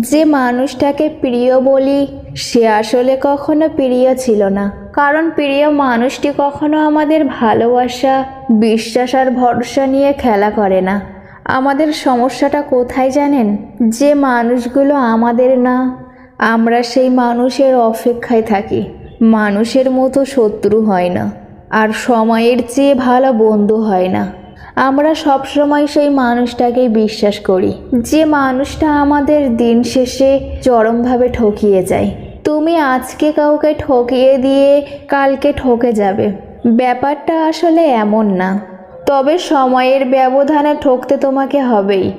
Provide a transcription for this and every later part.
যে মানুষটাকে প্রিয় বলি, সে আসলে কখনো প্রিয় ছিল না। কারণ প্রিয় মানুষটি কখনো আমাদের ভালোবাসা, বিশ্বাস আর ভরসা নিয়ে খেলা করে না। আমাদের সমস্যাটা কোথায় জানেন? যে মানুষগুলো আমাদের না, আমরা সেই মানুষের অপেক্ষায় থাকি। মানুষের মতো শত্রু হয় না, আর সময়ের চেয়ে ভালো বন্ধু হয় না। আমরা সব সময় সেই মানুষটাকেই বিশ্বাস করি। যে মানুষটা আমাদের দিন শেষে চরমভাবে ঠকিয়ে যায়। তুমি আজকে কাউকে ঠকিয়ে দিয়ে কালকে ঠকে যাবে। ব্যাপারটা আসলে এমন না। তবে সময়ের ব্যবধানে ঠকতে তোমাকে হবেই।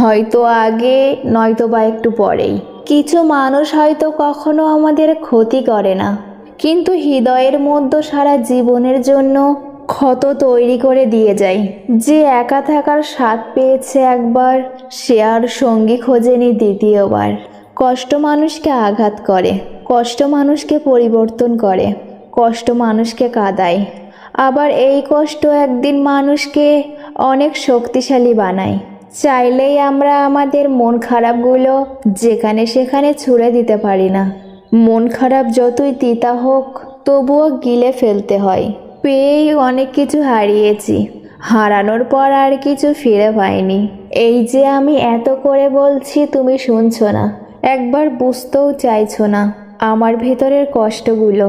হয়তো আগে, নয়তো বা একটু পরেই। কিছু মানুষ হয়তো কখনো আমাদের ক্ষতি করে না। কিন্তু হৃদয়ের মধ্যে সারা জীবনের জন্য ক্ষত তৈরি করে দিয়ে যায় যে একা থাকার স্বাদ পেয়েছে একবার, সে আর সঙ্গী খোঁজেনি দ্বিতীয়বার। কষ্ট মানুষকে আঘাত করে, কষ্ট মানুষকে পরিবর্তন করে, কষ্ট মানুষকে কাঁদায়। আবার এই কষ্ট একদিন মানুষকে অনেক শক্তিশালী বানায়। চাইলেই আমরা আমাদের মন খারাপগুলো যেখানে সেখানে ছুড়ে দিতে পারি না। মন খারাপ যতই তিতা হোক, তবুও গিলে ফেলতে হয়। পেয়েই অনেক কিছু হারিয়েছি। হারানোর পর আর কিছু ফিরে পাইনি। এই যে আমি এত করে বলছি, তুমি শুনছো না। একবার বুঝতেও চাইছো না আমার ভেতরের কষ্টগুলো।